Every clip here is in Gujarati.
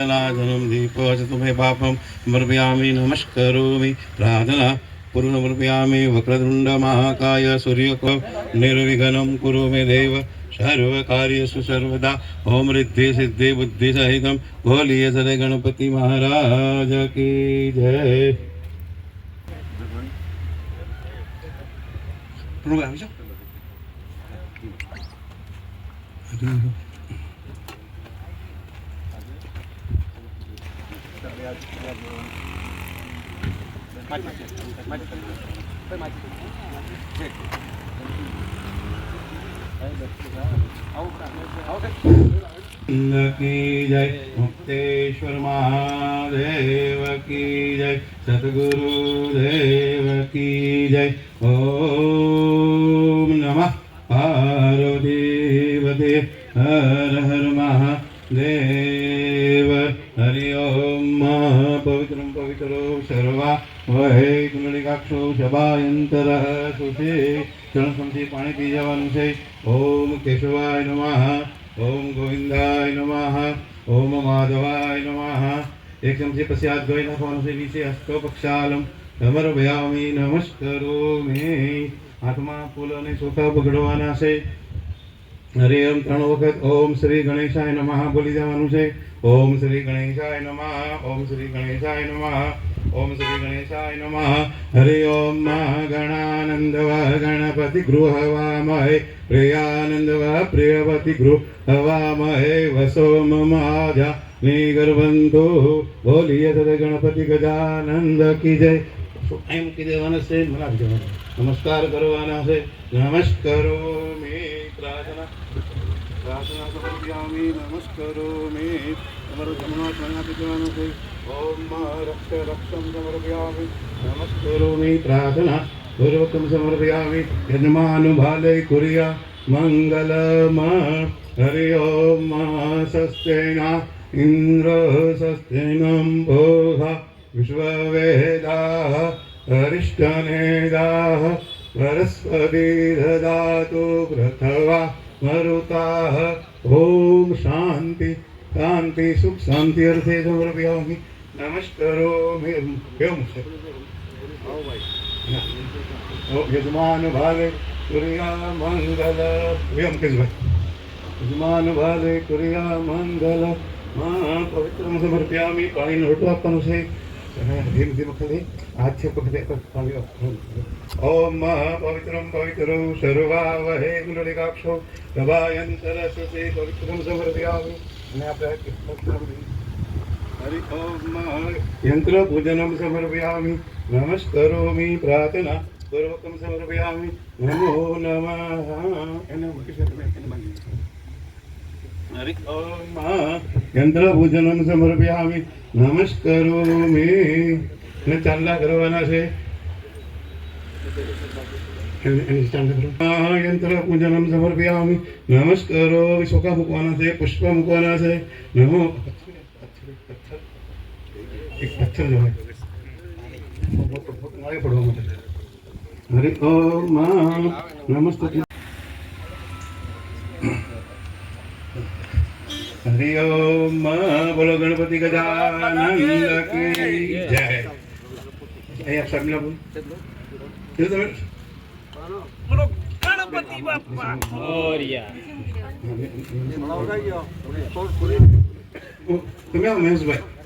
લાઘનમ દીપો ચતુમે પાપમ મૃપયામિ નમસ્કરોમિ પ્રાર્થના પૂર્ણમૃપયામિ વક્રતુંડ મહાકાય સૂર્યકો નિર્વિઘ્નમ કુરુ મે દેવ સર્વકાર્યસુ સર્વદા ઓમ રિદ્ધિ સિદ્ધિ બુદ્ધિ સહિતમ ભોલીય સરે ગણપતિ મહારાજ કી જય આવી જાઓ की जय मुक्तेश्वर महादेव की जय सतगुरुदेव की जय ओम ચરણસમથી પાણી પી જવાનું છે. ઓમ કેશવાય નમઃ, ઓમ ગોવિંદાય નમઃ, ઓમ માધવાય નમઃ. એક ચમચી પછી હાથ ધોઈ નાખવાનું છે નીચે હસ્તો પક્ષાલમ નમસ્કરો મિણી હાથમાં ફૂલ અને ચોખા પકડવાના છે. હરે ઓમ ત્રણ વખત ઓમ શ્રી ગણેશાય નમઃ બોલી જવાનું છે. ઓમ શ્રી ગણેશાય નમઃ, ઓમ શ્રી ગણેશાય નમઃ. ઓમ શ્રી ગણેશાય નમઃ. હરે ઓમ ગણાનંદવ ગણપતિ ગૃહવામહે પ્રિયાનંદવ પ્રિયવતિ ગૃહવામહે વસો મમાજા નિગર્ભંતો બોલીએ તદ ગણપતિ ગજાનંદ કી જય. એમ મૂકી દેવાના છે, મને આપી દેવાના. નમસ્કાર કરવાના છે. નમસ્કરોમિ પ્રાર્થના પ્રાર્થના સમર્પ્યામિ નમસ્કરોમિ તમારો જમણો સ્મરણ આપી દેવાનો છે. ઓમ રક્ષ રક્ષમ સમર્પ્યામિ નમસ્કરોમિ પ્રાર્થના પૂર્વકમ સમર્પયામિ યજમાનુભાલય કુર્યા મંગલમ હરિ ઓમ સસ્તેના ઇન્દ્ર સસ્તેનમ ભોગા વિશ્વવેદાः અરિષ્ટનેદાः વરસ્પતિ દદાતુ પૃથવા મરુતાः ઓમ શાંતિ નમસ્કરોમિ કેવું છે? યજમાન ભાવે કુરિયા મંગલ. એમ કેશભાઈ યજમાન ભાવે કુરિયા મંગલ. માં પવિત્રમ સમર્પ્યામિ પાણીનો લોટો આપવાનો છે. ધીમે ધીમે ખાલી હાથ પકડે પાણી. ઓમ પવિત્રમ પવિત્ર સર્વાવહે ગુણલિકાક્ષો પ્રભાયન સરસ્વતી પવિત્રમ સમર્પ્યામિ. અને આપણે યંત્ર પૂજનમ સમર્પયામિ નમસ્કરોમિ પ્રાર્થના પૂર્વકમ સમર્પયામિ નમો નમઃ શકો યંત્ર પૂજનમ સમર્પયામિ નમસ્કરોમિ અને ચાંદલા કરવાના છે યંત્ર પૂજનમ સમર્પયામિ નમસ્કરો ચોખા મૂકવાના છે પુષ્પ મૂકવાના છે નમો એક પથ્થર જો હોય મારે પડવા માટે હરે ઓમ નમસ્તે હરિ ઓમ બોલો ગણપતિ ગજાનંદ કી જય અહીંયા શર્મિલા બોલ તમે ગણપતિ બાપા તમે આવો મહેશભાઈ નહીં આવો આવો મુકેશભાઈ તો તમે આવો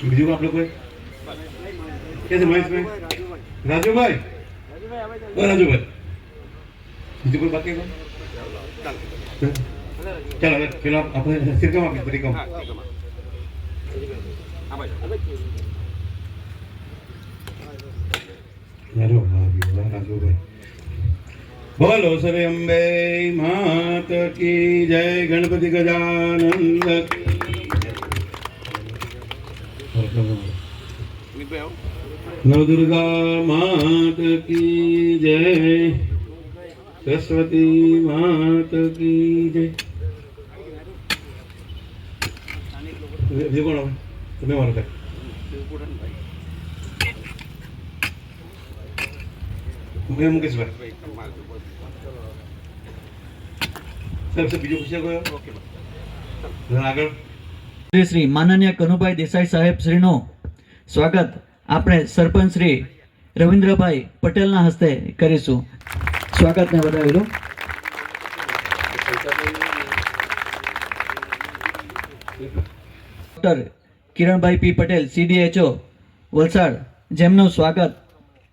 બીજું આપણે કોઈ કે છે મહેશભાઈ રાજુભાઈ ઓ રાજુભાઈ બીજું કોઈ બાકી કોઈ ચાલો હવે પેલા આપણે સિરકમ આપી રાજુભાઈ બોલો સરે અંબે માત કી જય ગણપતિ ગજાનંદ. નવદુર્ગા માત કી જય. સરસ્વતી માત કી જય. બીજું કોણ આવે તમે મારો સાહેબ હું મુકેશભાઈ સાહેબ સાહેબ બીજું પૂછ્યા કોઈ? આગળ. શ્રી શ્રી માનનીય કનુભાઈ દેસાઈ સાહેબ શ્રીનો સ્વાગત આપણે સરપંચ શ્રી રવિન્દ્રભાઈ પટેલના હસ્તે કરીશું. સ્વાગતને વધાવેલું doctor Kiranbhai P Patel CDHO Valsad. જેમનું સ્વાગત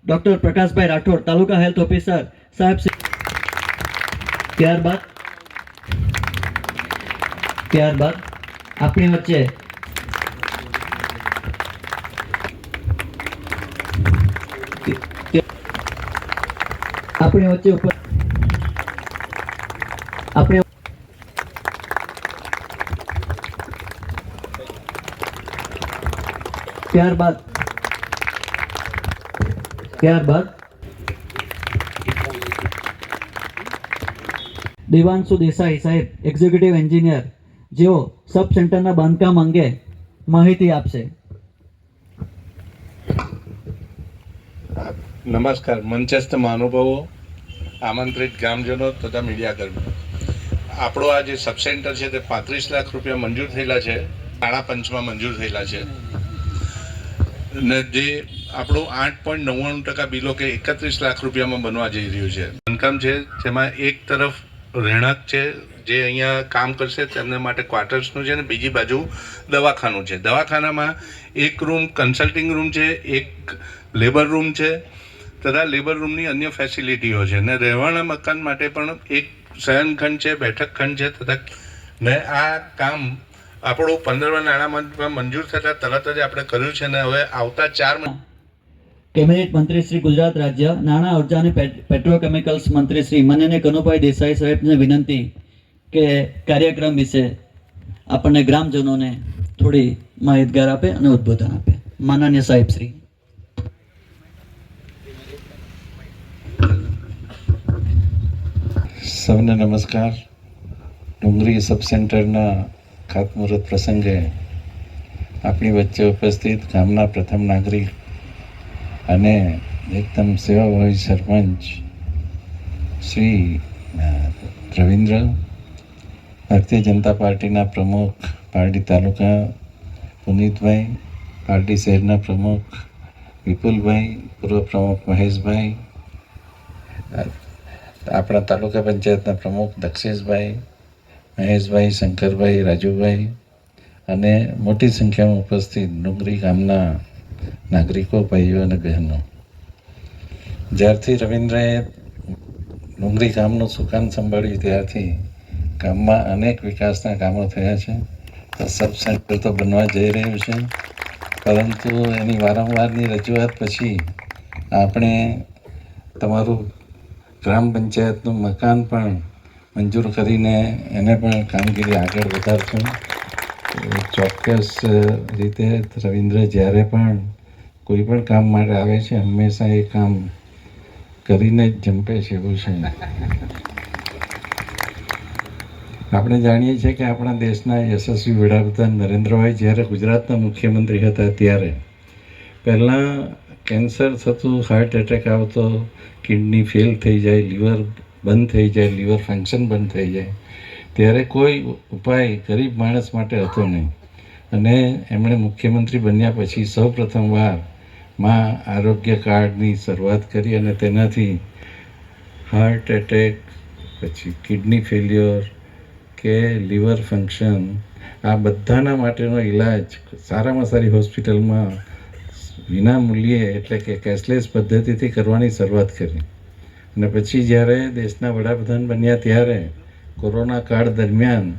doctor Prakashbhai Rathod, taluka health officer સાહેબ ત્યારબાદ ત્યારબાદ આપણી વચ્ચે આપણી વચ્ચે ઉપર આપણે ત્યારબાદ ત્યારબાદ દેવાંશુ દેસાઈ સાહેબ એક્ઝિક્યુટિવ એન્જિનિયર જેઓ સબ સેન્ટરના બાંધકામ અંગે માહિતી આપશે. નમસ્કાર, મંચસ્થ મહાનુભાવો. આમંત્રિત ગ્રામજનો તથા મીડિયાકર્મીઓ. આપણો આ જે સબ સેન્ટર છે તે પાંત્રીસ લાખ રૂપિયા મંજૂર થયેલા છે. નાણાં પંચમાં મંજૂર થયેલા છે. ને જે આપણું આઠ પોઈન્ટ નવ્વાણું ટકા બિલો કે એકત્રીસ લાખ રૂપિયામાં બનવા જઈ રહ્યું છે. બાંધકામ છે, જેમાં એક તરફ રહેણાંક છે, જે અહીંયા કામ કરશે તેમને માટે ક્વાર્ટર્સનું છે ને બીજી બાજુ દવાખાનું છે. દવાખાનામાં એક રૂમ કન્સલ્ટિંગ રૂમ છે, એક લેબર રૂમ છે તથા લેબર રૂમની અન્ય ફેસિલિટીઓ છે. ને રહેવાના મકાન માટે પણ એક શયનખંડ છે, બેઠક ખંડ છે તથા ને આ કામ આપણું પંદરમા નાણાં મંજૂર થતાં તરત જ આપણે કર્યું છે ને હવે આવતા ચાર કેબિનેટ મંત્રી શ્રી ગુજરાત રાજ્ય, નાણાં, ઊર્જા અને પેટ્રોકેમિકલ્સ મંત્રી શ્રી માનનીય કનુભાઈ દેસાઈ સાહેબને વિનંતી કે કાર્યક્રમ વિશે આપણને ગ્રામજનોને થોડી માહિતગાર આપે અને ઉદ્બોધન આપે. માનનીય સાહેબ શ્રી. સૌને નમસ્કાર. ડુંગરી સબ સેન્ટરના ખાતમુહૂર્ત પ્રસંગે આપણી વચ્ચે ઉપસ્થિત ગામના પ્રથમ નાગરિક અને એકદમ સેવાભાવી સરપંચ શ્રી રવિન્દ્ર, ભારતીય જનતા પાર્ટીના પ્રમુખ પારડી તાલુકા પુનિતભાઈ, પારડી શહેરના પ્રમુખ વિપુલભાઈ, પૂર્વ પ્રમુખ મહેશભાઈ આપણા તાલુકા પંચાયતના પ્રમુખ દક્ષેશભાઈ, મહેશભાઈ, શંકરભાઈ, રાજુભાઈ અને મોટી સંખ્યામાં ઉપસ્થિત ડુંગરી ગામના નાગરિકો, ભાઈઓ અને બહેનો. જ્યારથી રવિન્દ્રએ ડુંગરી ગામનું સુકાન સંભાળ્યું ત્યારથી ગામમાં અનેક વિકાસના કામો થયા છે. સબ સેન્ટર તો બનવા જઈ રહ્યું છે. પરંતુ એની વારંવારની રજૂઆત પછી આપણે તમારું ગ્રામ પંચાયતનું મકાન પણ મંજૂર કરીને એને પણ કામગીરી આગળ વધારશું. ચોક્કસ રીતે રવિન્દ્ર જ્યારે પણ કોઈ પણ કામ માટે આવે છે, હંમેશા એ કામ કરીને જ જંપે છે એવું છે. આપણે જાણીએ છીએ કે આપણા દેશના યશસ્વી વડાપ્રધાન નરેન્દ્રભાઈ જ્યારે ગુજરાતના મુખ્યમંત્રી હતા ત્યારે. પહેલાં કેન્સર થતું હાર્ટ એટેક આવતો કિડની ફેલ થઈ જાય લીવર બંધ થઈ જાય લીવર ફંક્શન બંધ થઈ જાય, ત્યારે કોઈ ઉપાય ગરીબ માણસ માટે હતો નહીં. અને એમણે મુખ્યમંત્રી બન્યા પછી સૌ પ્રથમવારમાં આરોગ્ય કાર્ડની શરૂઆત કરી અને તેનાથી હાર્ટ એટેક પછી કિડની ફેલ્યોર કે લીવર ફંક્શન આ બધાના માટેનો ઈલાજ સારામાં સારી હોસ્પિટલમાં વિના મૂલ્યે એટલે કે કેશલેસ પદ્ધતિથી કરવાની શરૂઆત કરી. અને પછી જ્યારે દેશના વડાપ્રધાન બન્યા ત્યારે કોરોના કાળ દરમિયાન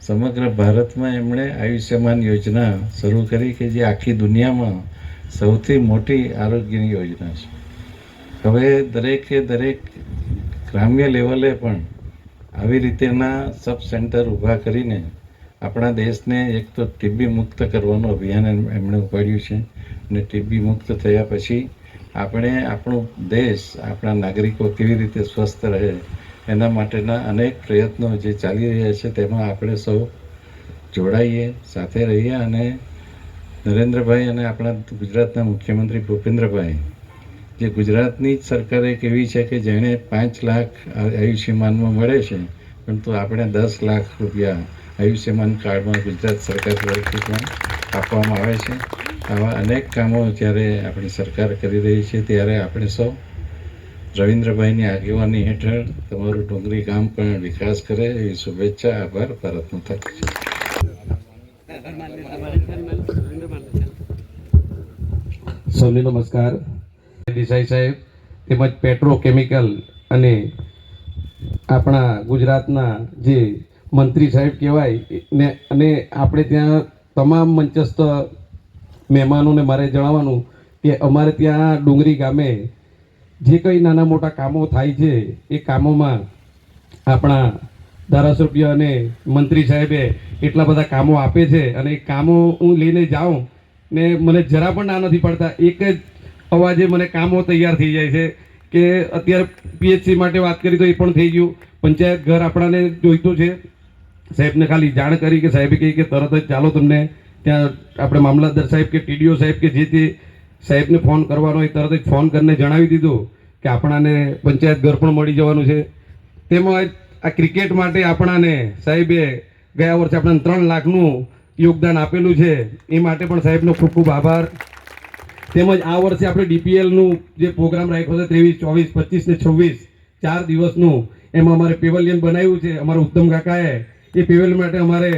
સમગ્ર ભારતમાં એમણે આયુષ્યમાન યોજના શરૂ કરી કે જે આખી દુનિયામાં સૌથી મોટી આરોગ્યની યોજના છે. હવે દરેકે દરેક ગ્રામ્ય લેવલે પણ આવી રીતેના સબ સેન્ટર ઊભા કરીને આપણા દેશને એક તો ટીબી મુક્ત કરવાનું અભિયાન એમ- એમણે ઉપાડ્યું છે. અને ટીબી મુક્ત થયા પછી આપણે આપણો દેશ, આપણા નાગરિકો કેવી રીતે સ્વસ્થ રહે, એના માટેના અનેક પ્રયત્નો જે ચાલી રહ્યા છે, તેમાં આપણે સૌ જોડાઈએ, સાથે રહીએ અને નરેન્દ્રભાઈ અને આપણા ગુજરાતના મુખ્યમંત્રી ભૂપેન્દ્રભાઈ, જે ગુજરાતની જ સરકાર એક એવી છે કે જેણે પાંચ લાખ આયુષ્યમાનમાં મળે છે પરંતુ આપણે દસ લાખ રૂપિયા આયુષ્યમાન કાર્ડમાં ગુજરાત સરકાર તરફથી પણ આપવામાં આવે છે. આવા અનેક કામો જ્યારે આપણી સરકાર કરી રહી છે, ત્યારે આપણે સૌ રવિન્દ્રભાઈની આગેવાની હેઠળ તમારું ડુંગરી ગામ પણ વિકાસ કરે, એવી શુભેચ્છા, આભાર ભારત થાય છે. સૌને નમસ્કાર દેસાઈ સાહેબ, તેમજ પેટ્રોકેમિકલ અને આપણા ગુજરાતના જે મંત્રી સાહેબ કહેવાય, ને અને આપણે ત્યાં તમામ મંચસ્થ મહેમાનોને મારે જણાવવાનું કે અમારે ત્યાં ડુંગરી ગામે જે કંઈ નાના મોટા કામો થાય છે, એ કામોમાં આપણા ધારાસભ્ય અને મંત્રી સાહેબે એટલા બધા કામો આપે છે અને એ કામો હું લઈને જાઉં ને મને જરા પણ ના નથી પડતા. એક જ અવાજે મને કામો તૈયાર થઈ જાય છે કે અત્યારે પીએચસી માટે વાત કરી તો એ પણ થઈ ગયું. પંચાયત ઘર આપણાને જોઈતું છે. સાહેબને ખાલી જાણ કરી કે સાહેબે કહી કે તરત જ ચાલો તમને ત્યાં આપણે મામલતદાર સાહેબ કે ટીડીઓ સાહેબ કે જે તે સાહેબને ફોન કરવાનો હોય, તરત જ ફોન કરીને જણાવી દીધું કે આપણાને પંચાયત ઘર પણ મળી જવાનું છે. તેમજ આ ક્રિકેટ માટે આપણાને સાહેબે ગયા વર્ષે આપણને ત્રણ લાખનું યોગદાન આપેલું છે. એ માટે પણ સાહેબનો ખૂબ ખૂબ આભાર. તેમજ આ વર્ષે આપણે ડીપીએલનું જે પ્રોગ્રામ રાખ્યો છે, ત્રેવીસ, ચોવીસ, પચીસ ને છવ્વીસ, ચાર દિવસનું, એમાં અમારે પેવેલિયન બનાવ્યું છે, અમારા ઉત્તમ કાકાએ. એ પેવેલિયન માટે અમારે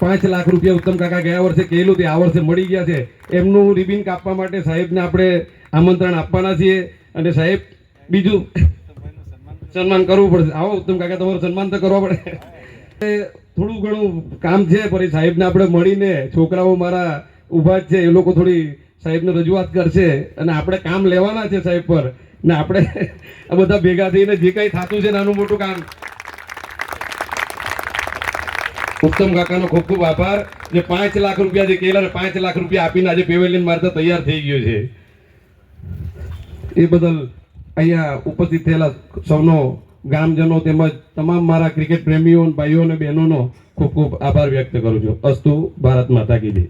પાંચ લાખ રૂપિયા ઉત્તમ કાકા ગયા વર્ષે કહેલું તે આ વર્ષે મળી ગયા છે. એમનું રિબિન કાપવા માટે સાહેબને આપણે આમંત્રણ આપવાના છીએ અને સાહેબ, બીજું સન્માન કરવું પડશે. આવો ઉત્તમ કાકા, તમારું સન્માન તો કરવા પડે. થોડું ઘણું કામ છે, પછી સાહેબને આપણે મળીને, છોકરાઓ મારા ઊભા જ છે, એ લોકો થોડી સાહેબને રજૂઆત કરશે અને આપણે કામ લેવાના છે સાહેબ પર. ને આપણે આ બધા ભેગા થઈને જે કંઈ થતું છે નાનું મોટું કામ. ઉત્તમ કાકાનો ખૂબ ખૂબ આભાર. જે પાંચ લાખ રૂપિયા જે કેલા પાંચ લાખ રૂપિયા આપીને આજે પેવેલિયન મારતા તૈયાર થઈ ગયો છે. એ બદલ અહીંયા ઉપસ્થિત થયેલા સૌનો ગામજનો તેમજ તમામ મારા ક્રિકેટ પ્રેમીઓ ભાઈઓ અને બહેનોનો ખૂબ ખૂબ આભાર વ્યક્ત કરું છું. અસ્તુ ભારત માતા કી જય.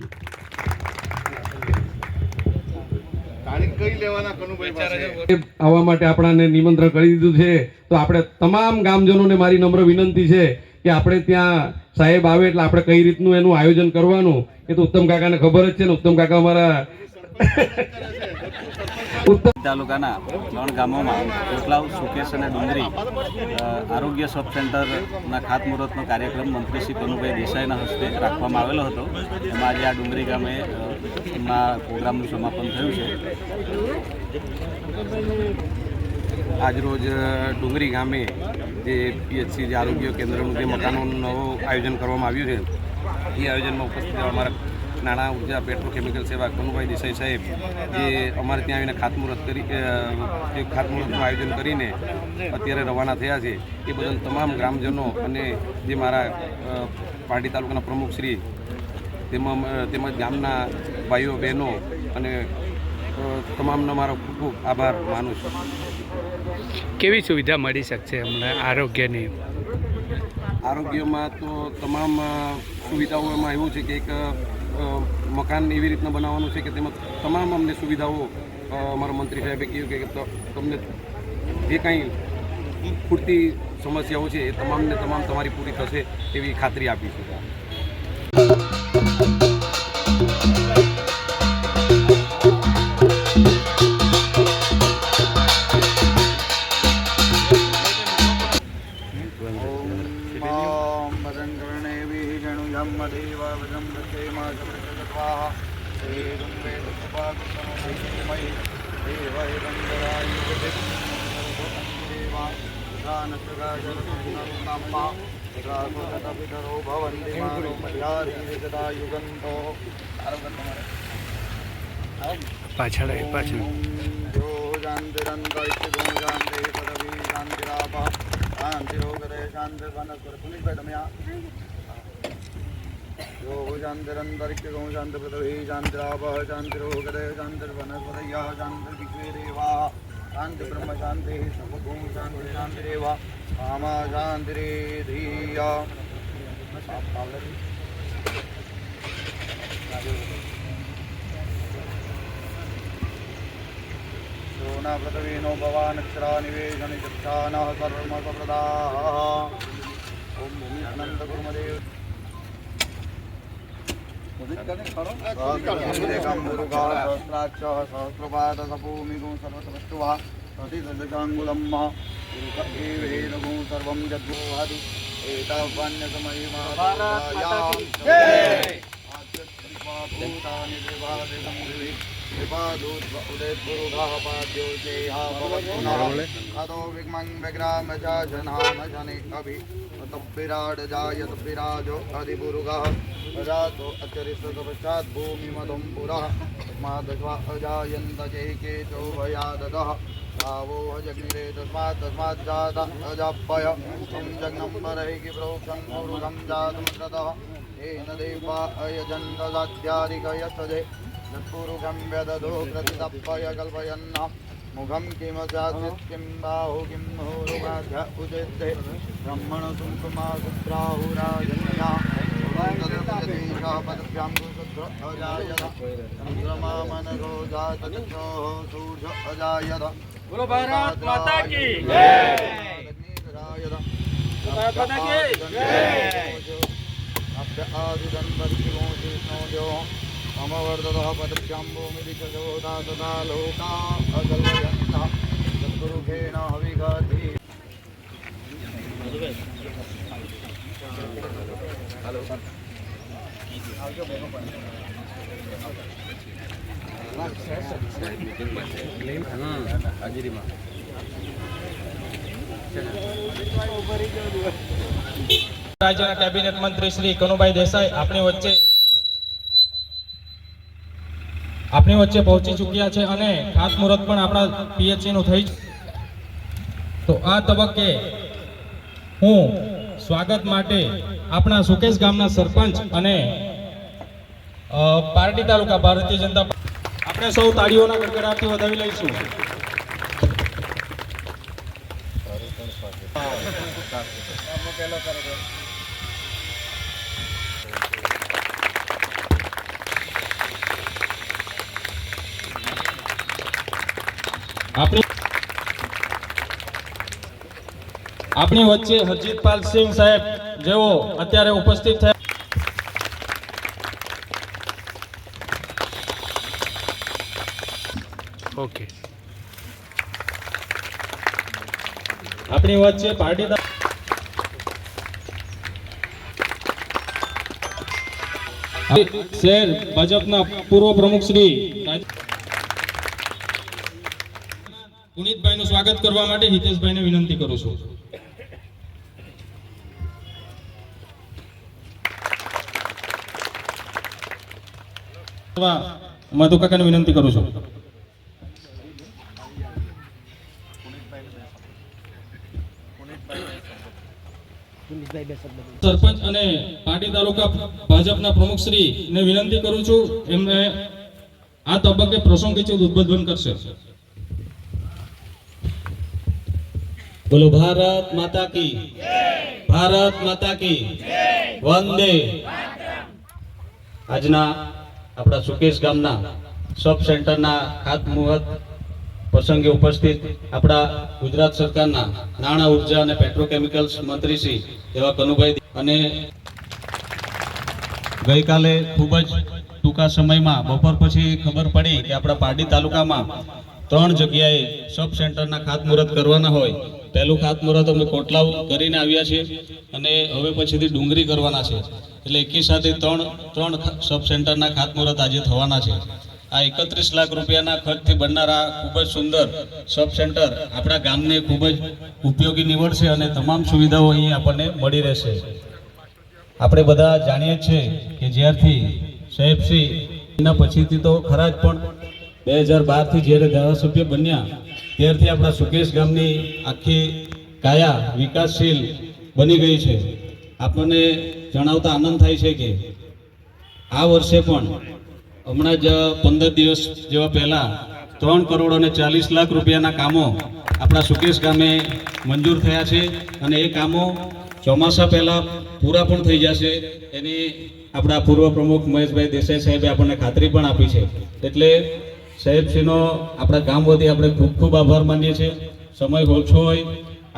આવવા માટે આપણાને નિમંત્રણ કરી દીધું છે. તો આપણે તમામ ગામજનોને મારી નમ્ર વિનંતી છે કે આપણે ત્યાં સાહેબ આવે એટલે આપણે કઈ રીતનું એનું આયોજન કરવાનું? એ તો ઉત્તમ કાકાને ખબર જ છે ને. ઉત્તમ કાકા અમારા ઉત્તમ તાલુકાના ત્રણ ગામોમાં કોટલાવ સુકેશ અને ડુંગરી આરોગ્ય સબ સેન્ટરના ખાતમુહૂર્તનો કાર્યક્રમ મંત્રી શ્રી કનુભાઈ દેસાઈના હસ્તે રાખવામાં આવેલો હતો. એમાં આજે આ ડુંગરી ગામે એમના પ્રોગ્રામનું સમાપન થયું છે. આજરોજ ડુંગરી ગામે જે પીએચસી જે આરોગ્ય કેન્દ્રનું જે મકાનોનું નવું આયોજન કરવામાં આવ્યું છે, એ આયોજનમાં ઉપસ્થિત અમારા નાણાં, ઊર્જા પેટ્રોકેમિકલ સેવા, કનુભાઈ દેસાઈ સાહેબ, જે અમારે ત્યાં આવીને ખાતમુહૂર્ત કરી જે ખાતમુહૂર્તનું આયોજન કરીને અત્યારે રવાના થયા છે. એ બદલ તમામ ગ્રામજનો અને જે મારા પારડી તાલુકાના પ્રમુખશ્રી તેમજ ગામના ભાઈઓ, બહેનો અને તમામનો મારો ખૂબ ખૂબ આભાર માનું છું. કેવી સુવિધા મળી શકશે અમને આરોગ્યની? આરોગ્યમાં તો તમામ સુવિધાઓ એમાં એવું છે કે એક મકાન એવી રીતના બનાવવાનું છે કે તેમાં તમામ અમને સુવિધાઓ અમારો મંત્રી સાહેબે કહ્યું કે તમને જે કાંઈ પૂરતી સમસ્યાઓ છે એ તમામને તમામ તમારી પૂરી થશે એવી ખાતરી આપી પાછળ પાછળ. શાંતિરોગ શાંતિ પુનિતભાઈ તમે આ यो चान्द्रन्तरिक्षगो चान्द्रपृथवे चान्द्रावः चान्द्रोगदय चान्द्रवनस्पतयः चान्द्रविश्वेदेवाः चान्द्रब्रह्मचान्तेः सर्वभौ चान्द्रचान्तिरेव कामा चान्तिरे धीया सोनापृथवीनो भवानक्षरा निवेशनिचक्षानः कर्मसप्रदाः ॐ भूमि अनन्तकुर्मदेव सभूमिगुं सर्वसमस्तुवा सतिसदशाङ्गुलं गुरुक एवेदगुं सर्वं जद्गोहति एतावन्यसमयिमाभूतानि विभादितं दिवि विपादूत्व उदयद्गुरुगाः पाद्यो जेहा भवत्पुनः अतो विग्मं विग्राम च जनाम जने अभि तद्विराड जायत विराजो अधिपुरुगः अजातो अचरितपश्चात् भूमिमदं पुरः तस्मादश्वा अजायन्त जैके चोभयाददः भावो जग्निरे तस्मात् तस्मात् जात अजापय तं जग्नं परैः प्रोक्षं पुरुषं जातं ततः येन देवा अयजन्त यत्पूर्वं व्यदधो प्रतितप्पय कल्पयन्न। मुखं किमचासीत् बाहु किं होरुगाध्य उदिते ब्रह्मणसुं कुमासुत्राहुराजन्या पदभ्यां सुत्र अजायत चन्द्रमामनरो जातचन्द्रोः सूर्य अजायत बोलो भारत माता की। जय माता की। जय अभ्य आदिदन्वर्षिवो अमवर्धतः पदभ्यां भूमिरिचोदा तदा लोका अकल्पयन्तः सद्गुरुखेण हविगति રાજ્યના કેબિનેટ મંત્રી શ્રી કનુભાઈ દેસાઈ આપણી વચ્ચે આપણી વચ્ચે પહોંચી ચૂક્યા છે અને ખાતમુહૂર્ત પણ આપણા પીએચસી નું થઈ તો આ તબક્કે હું સ્વાગત માટે આપણા સુકેશ ગામના સરપંચ અને પાર્ટી તાલુકા ભારતીય જનતા આપણે સૌ તાળીઓના ગડગડાટથી વધાવી લઈશું. આપણી આપણી વચ્ચે હરજીતપાલ સિંહ સાહેબ જેઓ અત્યારે ઉપસ્થિત થયા ઓકે. આપણી વચ્ચે પાટીદાર શહેર ભાજપના પૂર્વ પ્રમુખ શ્રી સ્વાગત કરવા માટે હિતેશભાઈને વિનંતી કરું છું. અથવા કાકાને વિનંતી કરું છું. સરપંચ અને પાટી તાલુકા ભાજપના પ્રમુખ શ્રી ને વિનંતી કરું છું. એમને આ તબક્કે પ્રસંગિત ઉદ્બોધન કરશે. બોલો, ભારત માતા કી ભારત માતા કી વંદે. આજના આપણા સુકેશ ગામના સબ સેન્ટરના ખાતમુહૂર્ત પ્રસંગે ઉપસ્થિત આપણા ગુજરાત સરકારના નાણાં, ઊર્જા અને પેટ્રોકેમિકલ્સ મંત્રી શ્રી એવા કનુભાઈ અને ગઈકાલે ખૂબ જ ટૂંકા સમયમાં બપોર પછી ખબર પડી કે આપણા પારડી તાલુકામાં ત્રણ જગ્યાએ સબ સેન્ટરના ખાતમુહૂર્ત કરવાના હોય. પહેલું ખાતમુહૂર્ત અમે કોટલાવ કરીને આવ્યા છીએ અને હવે પછીથી ડુંગરી કરવાના છે. એટલે એકી સાથે ત્રણ ત્રણ સબ સેન્ટરના ખાતમુહૂર્ત આજે થવાના છે. આ એકત્રીસ લાખ રૂપિયાના ખર્ચથી બનનારા ખૂબ જ સુંદર સબ સેન્ટર આપણા ગામને ખૂબ જ ઉપયોગી નીવડશે અને તમામ સુવિધાઓ અહીં આપણને મળી રહેશે. આપણે બધા જાણીએ છીએ કે જ્યારથી સાહેબશ્રી એના પછીથી તો ખરા જ પણ બે હજાર બારથી જ્યારે ધારાસભ્ય બન્યા ત્યારથી આપણા સુકેશ ગામની આખી કાયા વિકાસશીલ બની ગઈ છે. આપણને જણાવતા આનંદ થાય છે કે આ વર્ષે પણ હમણાં જ પંદર દિવસ જેવા પહેલાં ત્રણ કરોડ અને ચાલીસ લાખ રૂપિયાના કામો આપણા સુકેશ ગામે મંજૂર થયા છે અને એ કામો ચોમાસા પહેલાં પૂરા પણ થઈ જશે એની આપણા પૂર્વ પ્રમુખ મહેશભાઈ દેસાઈ સાહેબે આપણને ખાતરી પણ આપી છે. એટલે સાહેબશ્રીનો આપણા ગામ વતી આપણે ખૂબ ખૂબ આભાર માનીએ છીએ. સમય ઓછો હોય,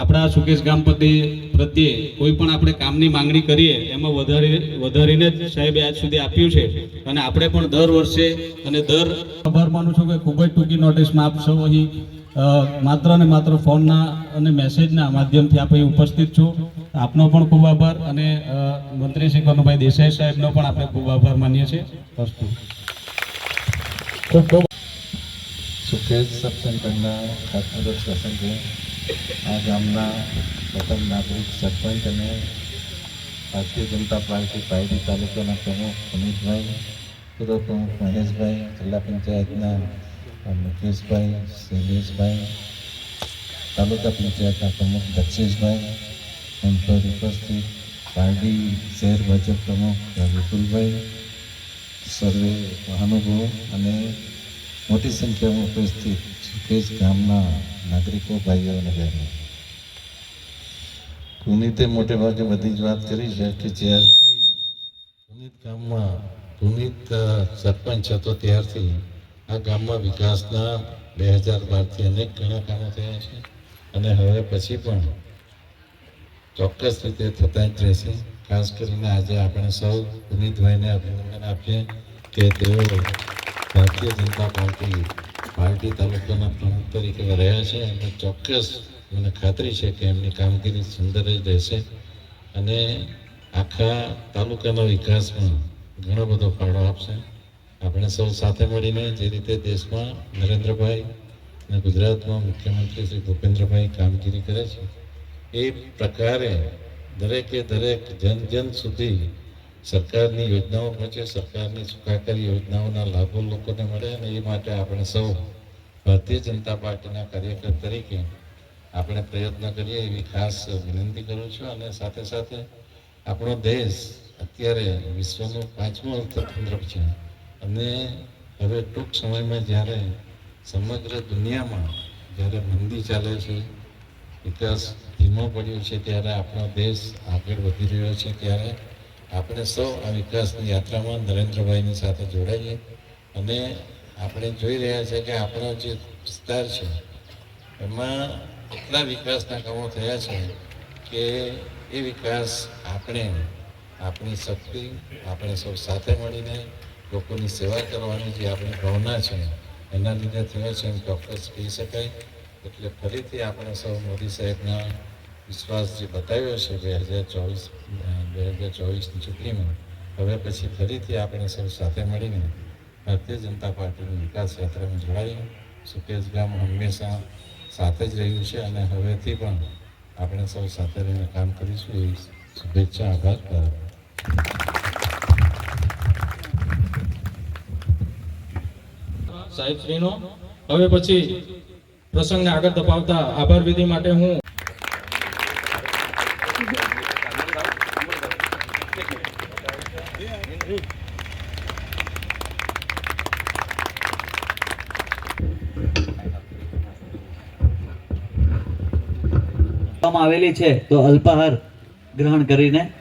આપણા સુકેશ ગામ પ્રત્યે કોઈ પણ આપણે કામની માંગણી કરીએ, એમાં વધારી, વધારીને જ સાહેબે આજ સુધી આપ્યું છે. અને આપણે પણ દર વર્ષે અને દર આભાર માનું છું કે ખૂબ જ ટૂંકી નોટિસમાં આપ અહીં માત્ર ને માત્ર ફોનના અને મેસેજના માધ્યમથી આપ અહીં ઉપસ્થિત છો. આપનો પણ ખૂબ આભાર અને મંત્રી શ્રી કનુભાઈ દેસાઈ સાહેબનો પણ આપણે ખૂબ આભાર માનીએ છીએ. વસ્તુ સુખેજ સબસેન્ટરના ખાતમુહૂર્ત પ્રસંગે આ ગામના પ્રથમ નાગરિક સરપંચ અને ભારતીય જનતા પાર્ટી પાયડી તાલુકાના પ્રમુખ અમિતભાઈ પૂર્વ પ્રમુખ મહેશભાઈ જિલ્લા પંચાયતના મુકેશભાઈ શૈલેષભાઈ તાલુકા પંચાયતના પ્રમુખ દક્ષેશભાઈ એમ પર ઉપસ્થિત પાર્ટી શહેર ભાજપ પ્રમુખ વિપુલભાઈ સર્વે મહાનુભાવો અને મોટી સંખ્યામાં ઉપસ્થિત સુકેશ ગામના નાગરિકો, ભાઈઓ અને બહેનો. પુનિતે મોટે ભાગે બધી જ વાત કરી છે કે જ્યારથી પુનિત ગામમાં, પુનિત સરપંચ હતો ત્યારથી આ ગામમાં વિકાસના બે હજાર બારથી અનેક ઘણા કામો થયા છે અને હવે પછી પણ ચોક્કસ રીતે થતા જ રહેશે. ખાસ કરીને આજે આપણે સૌ પુનિતભાઈને અભિનંદન આપીએ કે તેઓ ભારતીય જનતા પાર્ટી પાર્ટી તાલુકાના પ્રમુખ તરીકે રહ્યા છે. અને ચોક્કસ મને ખાતરી છે કે એમની કામગીરી સુંદર જ રહેશે અને આખા તાલુકાના વિકાસમાં ઘણો બધો ફાળો આપશે. આપણે સૌ સાથે મળીને જે રીતે દેશમાં નરેન્દ્રભાઈ અને ગુજરાતમાં મુખ્યમંત્રી શ્રી ભૂપેન્દ્રભાઈ કામગીરી કરે છે, એ પ્રકારે દરેકે દરેક જન જન સુધી સરકારની યોજનાઓ પહોંચે સરકારની સુખાકારી યોજનાઓના લાભો લોકોને મળે અને એ માટે આપણે સૌ ભારતીય જનતા પાર્ટીના કાર્યકર તરીકે આપણે પ્રયત્ન કરીએ એવી ખાસ વિનંતી કરું છું અને સાથે સાથે આપણો દેશ અત્યારે વિશ્વનું પાંચમું અર્થતંત્ર છે. અને હવે ટૂંક સમયમાં જ્યારે સમગ્ર દુનિયામાં જ્યારે મંદી ચાલે છે વિકાસ ધીમો પડ્યો છે, ત્યારે આપણો દેશ આગળ વધી રહ્યો છે, ત્યારે આપણે સૌ આ વિકાસની યાત્રામાં નરેન્દ્રભાઈની સાથે જોડાઈએ અને આપણે જોઈ રહ્યા છે કે આપણો જે વિસ્તાર છે, એમાં એટલા વિકાસના કામો થયા છે કે એ વિકાસ આપણે, આપણી શક્તિ, આપણે સૌ સાથે મળીને લોકોની સેવા કરવાની જે આપણી ભાવના છે, એના લીધે થયો છે એમ ચોક્કસ કહી શકાય. એટલે ફરીથી આપણે સૌ મોદી સાહેબના વિશ્વાસ જે બતાવ્યો છે બે હજાર ચોવીસ બે હજાર ચોવીસની ચૂંટણીમાં. હવે પછી ફરીથી આપણે સૌ સાથે મળીને ભારતીય જનતા પાર્ટીની વિકાસ યાત્રામાં જોડાઈએ. સુકેશ ગામ હંમેશા સાથે જ રહ્યું છે અને હવેથી પણ આપણે સૌ સાથે રહીને કામ કરીશું એવી શુભેચ્છા, આભાર સાહેબ શ્રીનો, હવે પછી પ્રસંગને આગળ ધપાવતા આભાર વિધિ માટે હું આવેલી છે. તો અલ્પાહાર ગ્રહણ કરીને